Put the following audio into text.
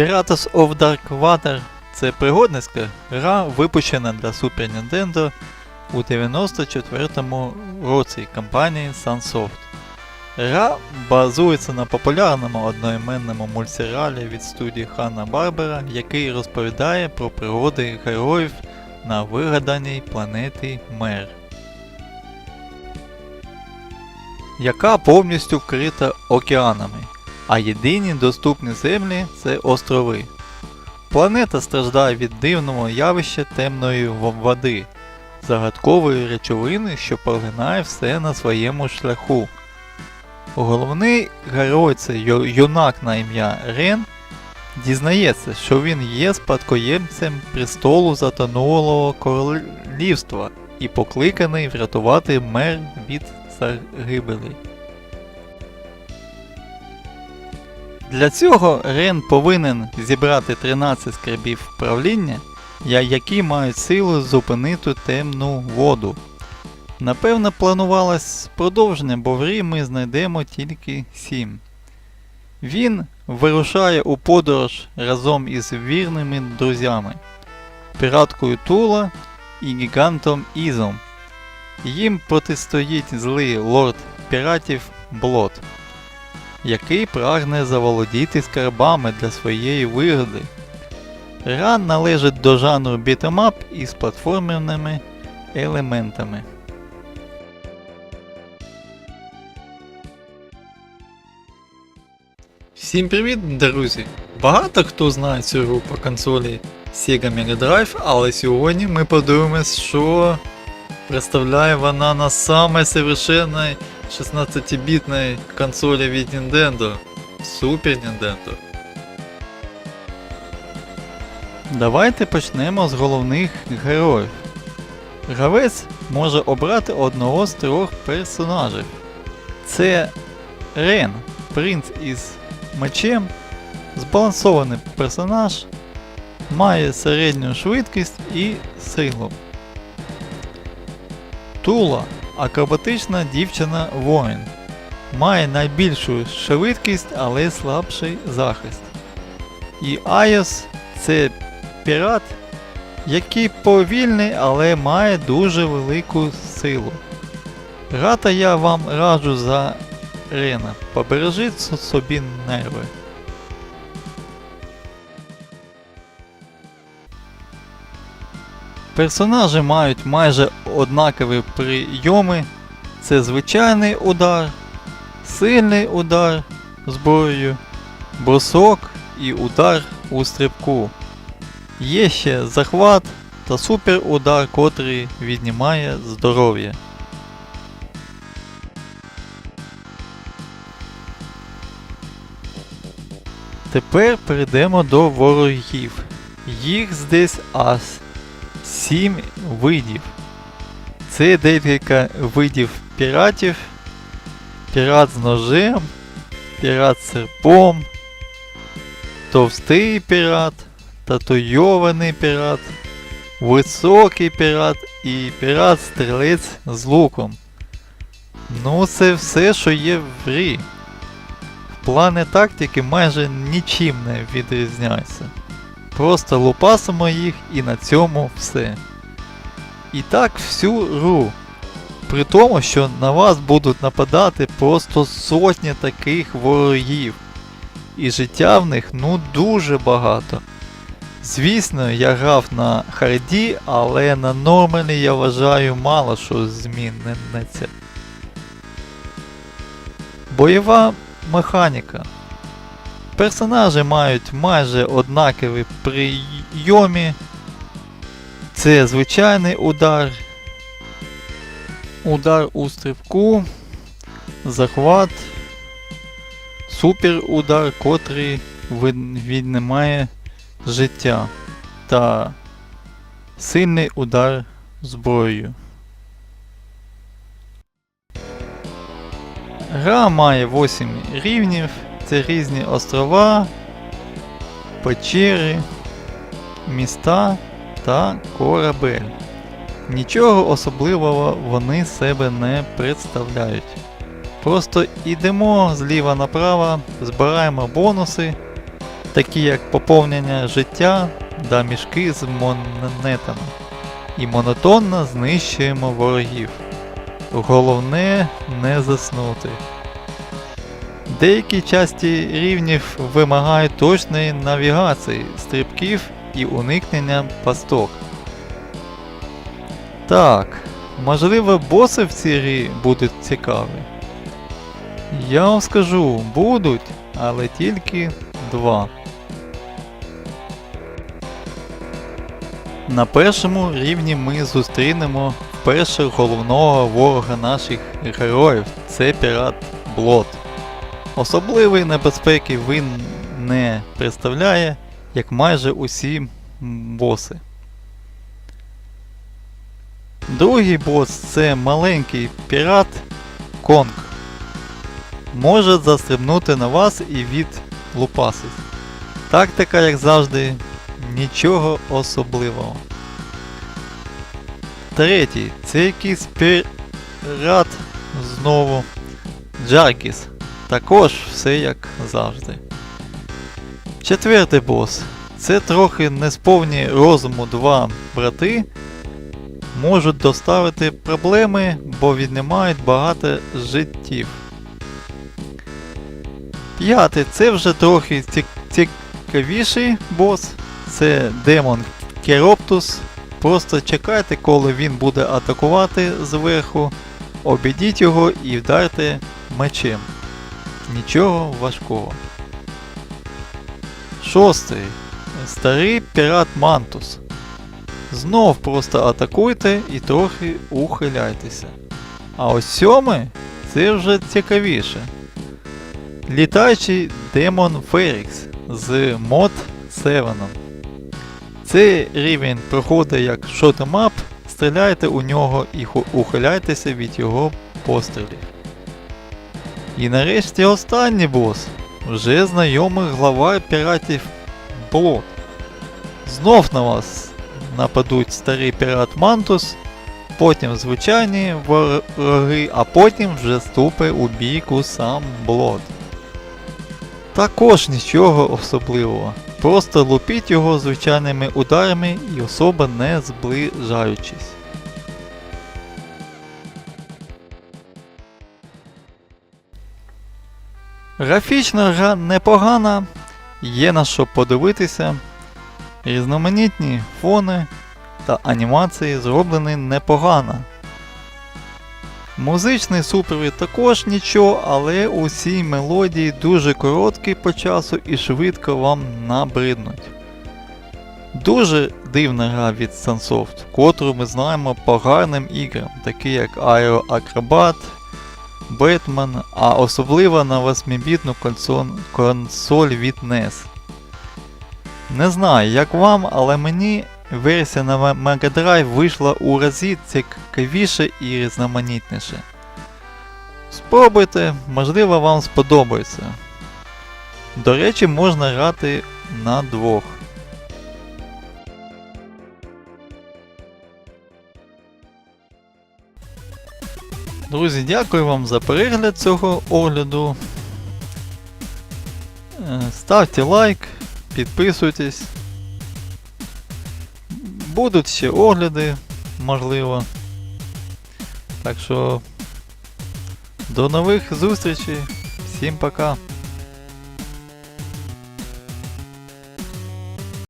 Pirates of Dark Water це пригодницька гра, випущена для Super Nintendo у 94-му році компанії Sunsoft. Гра базується на популярному одноіменному мультсеріалі від студії Ханна Барбера, який розповідає про пригоди героїв на вигаданій планеті Мер. Яка повністю вкрита океанами, а єдині доступні землі це острови. Планета страждає від дивного явища темної води, загадкової речовини, що поглинає все на своєму шляху. Головний герой це юнак на ім'я Рен дізнається, що він є спадкоємцем престолу затонулого королівства і покликаний врятувати мер від загибелі. Для цього Рен повинен зібрати 13 скарбів правління, які мають силу зупинити темну воду. Напевно, планувалось продовження, бо в Рі ми знайдемо тільки 7. Він вирушає у подорож разом із вірними друзями, піраткою Тула і гігантом Ізом. Їм протистоїть злий лорд піратів Блот, який прагне заволодіти скарбами для своєї вигоди. Гра належить до жанру бітемап із платформеними елементами. Всім привіт, друзі! Багато хто знає цю гру по консолі Sega Mega Drive, але сьогодні ми подивимось, що представляє вона на саме совершенной 16-бітній консолі від Nintendo Super Nintendo. Давайте почнемо з головних героїв. Гравець може обрати одного з трьох персонажів. Це Рен, принц із мечем, збалансований персонаж, має середню швидкість і силу. Тула акробатична дівчина воїн. Має найбільшу швидкість, але слабший захист. І Айос це пірат, який повільний, але має дуже велику силу. Грати я вам раджу за Рена. Побережіть собі нерви. Персонажі мають майже однакові прийоми. Це звичайний удар, сильний удар зброєю, бросок і удар у стрибку. Є ще захват та суперудар, котрий віднімає здоров'я. Тепер перейдемо до ворогів. Їх здесь аж 7 видів. Це декілька видів піратів, пірат з ножем, пірат з серпом, товстий пірат, татуйований пірат, високий пірат і пірат-стрілець з луком. Ну, це все, що є в грі. Плани тактики майже нічим не відрізняються. Просто лупасимо їх і на цьому все. І так всю гру. При тому, що на вас будуть нападати просто сотні таких ворогів. І життя в них ну дуже багато. Звісно, я грав на харді, але на нормалі я вважаю мало що зміниться. Бойова механіка. Персонажі мають майже однакові прийомі. Це звичайний удар, удар у стрибку, захват, суперудар, котрий віднімає життя та сильний удар зброєю. Гра має 8 рівнів, це різні острова, печери, міста та корабель. Нічого особливого вони себе не представляють. Просто йдемо зліва направо, збираємо бонуси такі як поповнення життя та мішки з монетами. І монотонно знищуємо ворогів. Головне не заснути. Деякі часті рівнів вимагають точної навігації, стрибків і уникнення пасток. Так, можливо, боси в цій грі будуть цікаві. Я вам скажу, будуть, але тільки два. На першому рівні ми зустрінемо вперше головного ворога наших героїв це пірат Блот. Особливої небезпеки він не представляє, як майже усі боси. Другий бос це маленький пірат Конг. Може застрибнути на вас і відлупасить. Тактика, як завжди, нічого особливого. Третій це якийсь пірат знову. Джаркіс. Також все як завжди. Четвертий бос. Це трохи несповні розуму два брати. Можуть доставити проблеми, бо віднімають багато життів. П'ятий це вже трохи цікавіший бос. Це демон Кероптус. Просто чекайте, коли він буде атакувати зверху, обійдіть його і вдарте мечем. Нічого важкого. Шостий. Старий пірат Мантус. Знов просто атакуйте і трохи ухиляйтеся. А ось сьомий це вже цікавіше. Літаючий демон Ферікс з мод 7. Цей рівень проходить як шотемап, стріляйте у нього і ухиляйтеся від його пострілів. І нарешті останній бос. Вже знайомий глава піратів Блот. Знов на вас нападуть старий пірат Мантус, потім звичайні вороги, а потім вже вступить у бійку сам Блот. Також нічого особливого. Просто лупіть його звичайними ударами і особо не зближаючись. Графічна гра непогана, є на що подивитися. Різноманітні фони та анімації зроблені непогано. Музичний супровід також нічого, але усі мелодії дуже короткі по часу і швидко вам набриднуть. Дуже дивна гра від Sunsoft, котру ми знаємо по гарним іграм, такі як Aero Acrobat, Batman, а особливо на 8-бітну консоль, консоль від NES. Не знаю, як вам, але мені версія на Mega Drive вийшла у разі цікавіше і різноманітніше. Спробуйте, можливо вам сподобається. До речі, можна грати на двох. Друзі, дякую вам за перегляд цього огляду. Е, Ставте лайк, підписуйтесь. Будуть ще огляди, можливо. Так що до нових зустрічей. Всім пока.